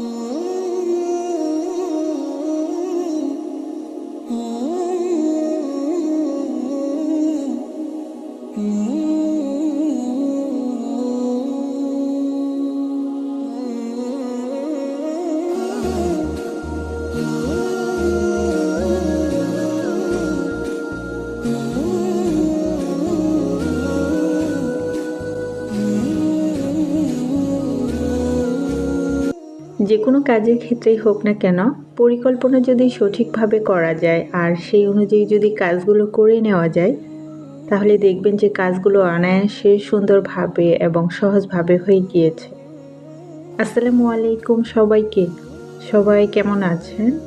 Ooh. যে কোনো কাজের ক্ষেত্রেই হোক না কেন, পরিকল্পনা যদি সঠিকভাবে করা যায় আর সেই অনুযায়ী যদি কাজগুলো করে নেওয়া যায়, তাহলে দেখবেন যে কাজগুলো অনায়াসে সুন্দরভাবে এবং সহজভাবে হয়ে গিয়েছে। আসসালামু আলাইকুম সবাইকে। সবাই কেমন আছেন?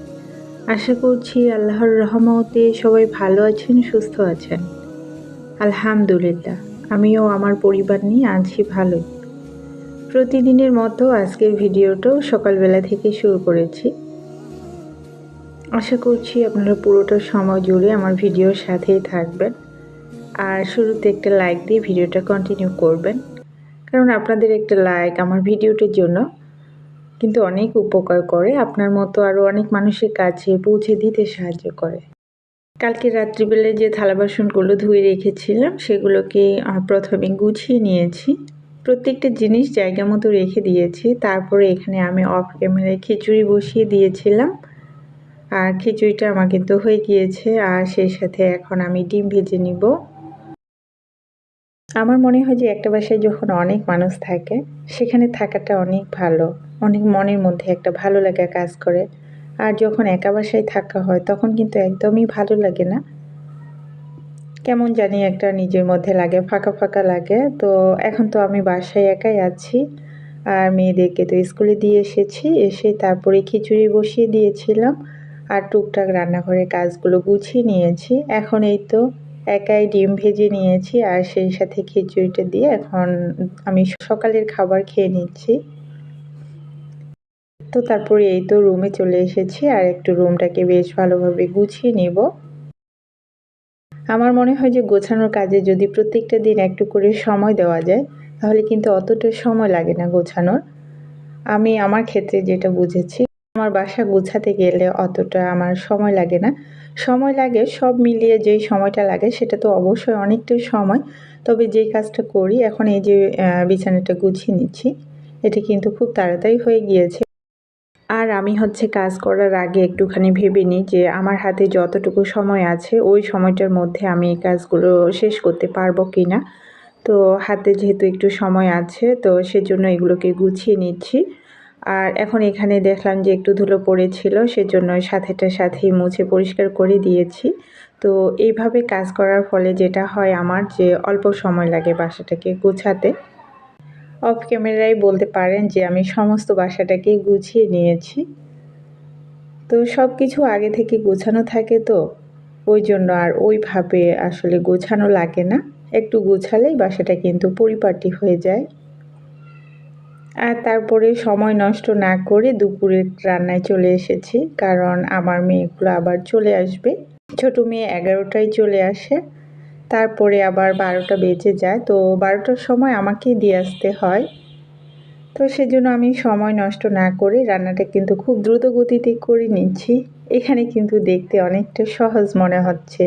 আশা করছি আল্লাহর রহমতে সবাই ভালো আছেন, সুস্থ আছেন। আলহামদুলিল্লাহ, আমিও আমার পরিবার নিয়ে আছি ভালোই। প্রতিদিনের মতো আজকের ভিডিওটাও সকালবেলা থেকে শুরু করেছি। আশা করছি আপনারা পুরোটা সময় জুড়ে আমার ভিডিওর সাথেই থাকবেন। আর শুরুতে একটা লাইক দিয়ে ভিডিওটা কন্টিনিউ করবেন। কারণ আপনাদের একটা লাইক আমার ভিডিওটার জন্য কিন্তু অনেক উপকার করে, আপনার মতো আরও অনেক মানুষের কাছে পৌঁছে দিতে সাহায্য করে। কালকে রাত্রিবেলায় যে থালা বাসনগুলো ধুয়ে রেখেছিলাম, সেগুলোকে প্রথমে গুছিয়ে নিয়েছি। প্রত্যেকটা জিনিস জায়গা মতো রেখে দিয়েছি। তারপরে এখানে আমি অফ ক্যামেরায় খিচুড়ি বসিয়ে দিয়েছিলাম। আর খিচুড়িটা আমার কিন্তু হয়ে গিয়েছে। আর সেই সাথে এখন আমি ডিম ভেজে নিব। আমার মনে হয় যে একটা বাসায় যখন অনেক মানুষ থাকে, সেখানে থাকাটা অনেক ভালো। অনেক মনের মধ্যে একটা ভালো লাগা কাজ করে। আর যখন একা বাসায় থাকা হয়, তখন কিন্তু একদমই ভালো লাগে না। কেমন জানি একটা নিজের মধ্যে লাগে, ফাঁকা ফাঁকা লাগে। তো এখন তো আমি বাসায় একাই আছি। আর মেয়েদেরকে তো স্কুলে দিয়ে এসেছি, এসে তারপরে খিচুড়ি বসিয়ে দিয়েছিলাম আর টুকটাক রান্নাঘরের কাজগুলো গুছিয়ে নিয়েছি। এখন এই তো একাই ডিম ভেজে নিয়েছি আর সেই সাথে খিচুড়িটা দিয়ে এখন আমি সকালের খাবার খেয়ে নিচ্ছি। তো তারপরে এই তো রুমে চলে এসেছি আর একটু রুমটাকে বেশ ভালোভাবে গুছিয়ে নিব। আমার মনে হয় যে গোছানোর কাজে যদি প্রত্যেকটা দিন একটু করে সময় দেওয়া যায়, তাহলে কিন্তু অতটা সময় লাগে না গোছানোর। আমি আমার ক্ষেত্রে যেটা বুঝেছি, আমার বাসা গোছাতে গেলে অতটা আমার সময় লাগে না। সময় লাগে, সব মিলিয়ে যেই সময়টা লাগে, সেটা তো অবশ্যই অনেকটাই সময়। তবে যেই কাজটা করি, এখন এই যে বিছানাটা গুছিয়ে নিচ্ছি, এটি কিন্তু খুব তাড়াতাড়ি হয়ে গিয়েছে। আর আমি হচ্ছে কাজ করার আগে একটুখানি ভেবে নিই যে আমার হাতে যতটুকু সময় আছে, ওই সময়টার মধ্যে আমি এই কাজগুলো শেষ করতে পারব কি না তো হাতে যেহেতু একটু সময় আছে, তো সেজন্য এগুলোকে গুছিয়ে নিচ্ছি। আর এখন এখানে দেখলাম যে একটু ধুলো পড়েছিল, সেজন্য সাথেটার সাথেই মুছে পরিষ্কার করে দিয়েছি। তো এইভাবে কাজ করার ফলে যেটা হয় আমার যে অল্প সময় লাগে বাসাটাকে গুছাতে। অফ ক্যামেরায় বলতে পারেন যে আমি সমস্ত বাসাটাকে গুছিয়ে নিয়েছি। তো সব কিছু আগে থেকে গোছানো থাকে তো, ওই জন্য আর ওইভাবে আসলে গোছানো লাগে না। একটু গোছালেই বাসাটা কিন্তু পরিপাটি হয়ে যায়। আর তারপরে সময় নষ্ট না করে দুপুরের রান্নায় চলে এসেছি, কারণ আমার মেয়েগুলো আবার চলে আসবে। ছোট মেয়ে এগারোটায় চলে আসে তারপরে আবার বারোটা বেজে যায়। তো বারোটার সময় আমাকেই দিয়ে আসতে হয়। তো সেজন্য আমি সময় নষ্ট না করে রান্নাটা কিন্তু খুব দ্রুত গতিতে করে নিচ্ছি। এখানে কিন্তু দেখতে অনেকটা সহজ মনে হচ্ছে।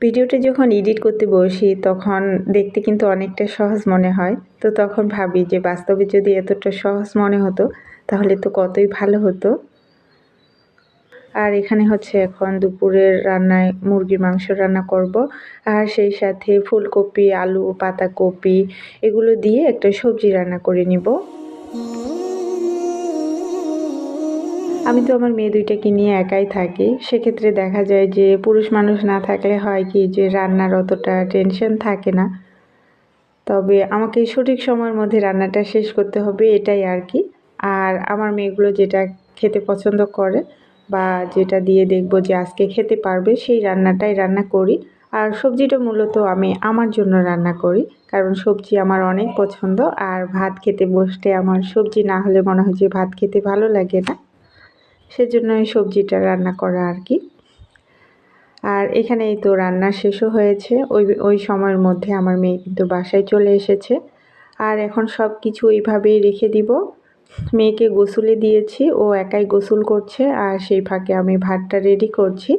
ভিডিওটা যখন এডিট করতে বসি, তখন দেখতে কিন্তু অনেকটা সহজ মনে হয়। তো তখন ভাবি যে বাস্তবে যদি এতটা সহজ মনে হতো, তাহলে তো কতই ভালো হতো। আর এখানে হচ্ছে এখন দুপুরের রান্নায় মুরগির মাংস রান্না করব। আর সেই সাথে ফুলকপি, আলু, পাতাকপি এগুলো দিয়ে একটা সবজি রান্না করে নিব। আমি তো আমার মেয়ে দুইটাকে নিয়ে একাই থাকি। সেক্ষেত্রে দেখা যায় যে পুরুষ মানুষ না থাকলে হয় কি যে রান্নার অতটা টেনশন থাকে না। তবে আমাকে সঠিক সময়ের মধ্যে রান্নাটা শেষ করতে হবে এটাই আর কি। আর আমার মেয়েগুলো যেটা খেতে পছন্দ করে বা যেটা দিয়ে দেখব যে আজকে খেতে পারবে, সেই রান্নাটাই রান্না করি। আর সবজিটা মূলত আমি আমার জন্য রান্না করি, কারণ সবজি আমার অনেক পছন্দ। আর ভাত খেতে বসতে আমার সবজি না হলে মনে হয় যে ভাত খেতে ভালো লাগে না। সেজন্য এই সবজিটা রান্না করা আর কি। আর এখানে এই তো রান্না শেষও হয়েছে। ওই ওই সময়ের মধ্যে আমার মেয়ে কিন্তু বাসায় চলে এসেছে। আর এখন সব কিছু এইভাবেই রেখে দিব। মেয়েকে গোসলে দিয়েছি, ও একাই গোসল করছে আর সেই ফাঁকে আমি ভাতটা রেডি করছি।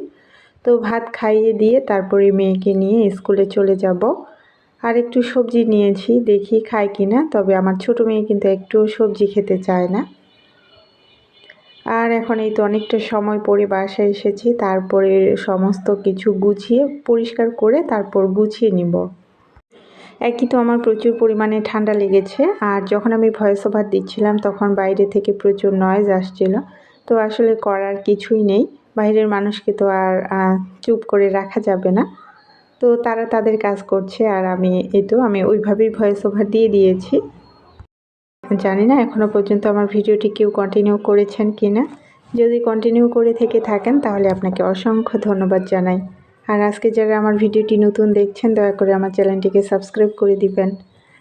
তো ভাত খাইয়ে দিয়ে তারপরে মেয়েকে নিয়ে স্কুলে চলে যাব। আর একটু সবজি নিয়েছি, দেখি খায় কি না তবে আমার ছোট মেয়ে কিন্তু একটু সবজি খেতে চায় না। আর এখন এই তো অনেকটা সময় পরে বাসায় এসেছি, তারপরে সমস্ত কিছু গুছিয়ে, পরিষ্কার করে তারপর গুছিয়ে নিব। একই তো আমার প্রচুর পরিমাণে ঠান্ডা লেগেছে। আর যখন আমি ভয়েস ওভার দিচ্ছিলাম, তখন বাইরে থেকে প্রচুর নয়েজ আসছিল। তো আসলে করার কিছুই নেই। বাইরের মানুষকে তো আর চুপ করে রাখা যাবে না। তো তারা তাদের কাজ করছে আর আমি, এই তো আমি ওইভাবেই ভয়েস ওভার দিয়ে দিয়েছি। জানি না এখনও পর্যন্ত আমার ভিডিওটি কেউ কন্টিনিউ করেছেন কি না যদি কন্টিনিউ করে থেকে থাকেন, তাহলে আপনাকে অসংখ্য ধন্যবাদ জানাই। আর আজকে যারা আমার ভিডিওটি নতুন দেখছেন, দয়া করে আমার চ্যানেলটিকে সাবস্ক্রাইব করে দিবেন।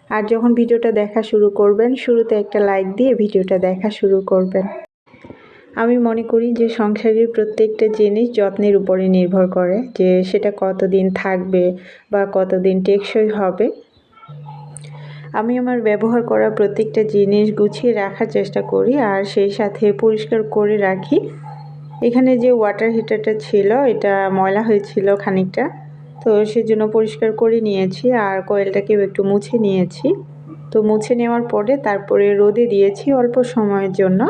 আর যখন ভিডিওটা দেখা শুরু করবেন, শুরুতে একটা লাইক দিয়ে ভিডিওটা দেখা শুরু করবেন। আমি মনে করি যে সংসারের প্রত্যেকটা জিনিস যত্নের উপরে নির্ভর করে, যে সেটা কতদিন থাকবে বা কতদিন টেকসই হবে। আমি আমার ব্যবহার করা প্রত্যেকটা জিনিস গুছিয়ে রাখার চেষ্টা করি, আর সেই সাথে পরিষ্কার করে রাখি। এখানে যে ওয়াটার হিটারটা ছিল, এটা ময়লা হয়েছিল খানিকটা। তো সেজন্য পরিষ্কার করে নিয়েছি আর কয়েলটাকেও একটু মুছে নিয়েছি। তো মুছে নেওয়ার পরে তারপরে রোদে দিয়েছি অল্প সময়ের জন্য।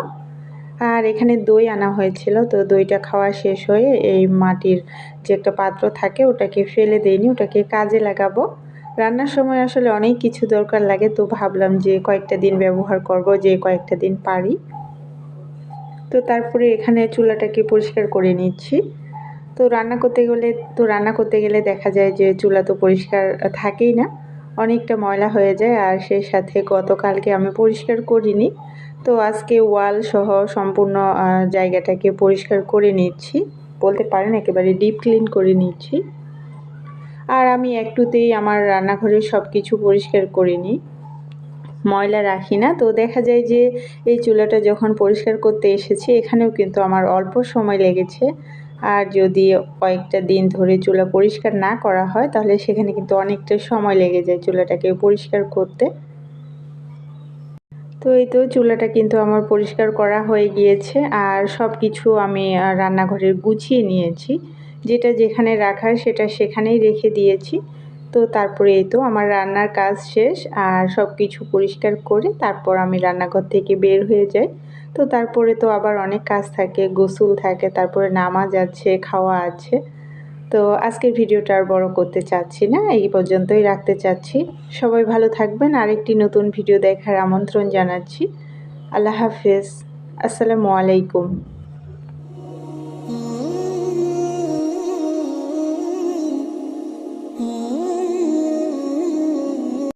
আর এখানে দই আনা হয়েছিল, তো দইটা খাওয়া শেষ হয়ে এই মাটির যে একটা পাত্র থাকে, ওটাকে ফেলে দেয়নি ওটাকে কাজে লাগাবো। রান্নার সময় আসলে অনেক কিছু দরকার লাগে, তো ভাবলাম যে কয়েকটা দিন ব্যবহার করব, যে কয়েকটা দিন পারি। তো তারপরে এখানে চুলাটাকে পরিষ্কার করে নিচ্ছি। তো রান্না করতে গেলে, তো রান্না করতে গেলে দেখা যায় যে চুলা তো পরিষ্কার থাকেই না। অনেকটা ময়লা হয়ে যায় আর সেই সাথে গতকালকে আমি পরিষ্কার করিনি। তো আজকে ওয়াল সহ সম্পূর্ণ জায়গাটাকে পরিষ্কার করে নিচ্ছি। বলতে পারেন একেবারে ডিপ ক্লিন করে নিচ্ছি। আর আমি একটুতেই আমার রান্নাঘরের সব কিছু পরিষ্কার করে নিই ময়লা রাখি না। তো দেখা যায় যে এই চুলাটা যখন পরিষ্কার করতে এসেছি, এখানেও কিন্তু আমার অল্প সময় লেগেছে। আর যদি কয়েকটা দিন ধরে চুলা পরিষ্কার না করা হয়, তাহলে সেখানে কিন্তু অনেকটা সময় লেগে যায় চুলাটাকে পরিষ্কার করতে। তো এই তো চুলাটা কিন্তু আমার পরিষ্কার করা হয়ে গিয়েছে। আর সব কিছু আমি রান্নাঘরে গুছিয়ে নিয়েছি। যেটা যেখানে রাখার, সেটা সেখানেই রেখে দিয়েছি। তো তারপরে এই তো আমার রান্নার কাজ শেষ আর সব কিছু পরিষ্কার করে তারপর আমি রান্নাঘর থেকে বের হয়ে যাই। তো তারপরে তো আবার অনেক কাজ থাকে, গোসল থাকে, তারপরে নামাজ আছে, খাওয়া আছে। তো আজকের ভিডিওটা আর বড় করতে চাচ্ছি না, এই পর্যন্তই রাখতে চাচ্ছি। সবাই ভালো থাকবেন, আরেকটি নতুন ভিডিও দেখার আমন্ত্রণ জানাচ্ছি। আল্লাহ হাফেজ, আসসালামু আলাইকুম।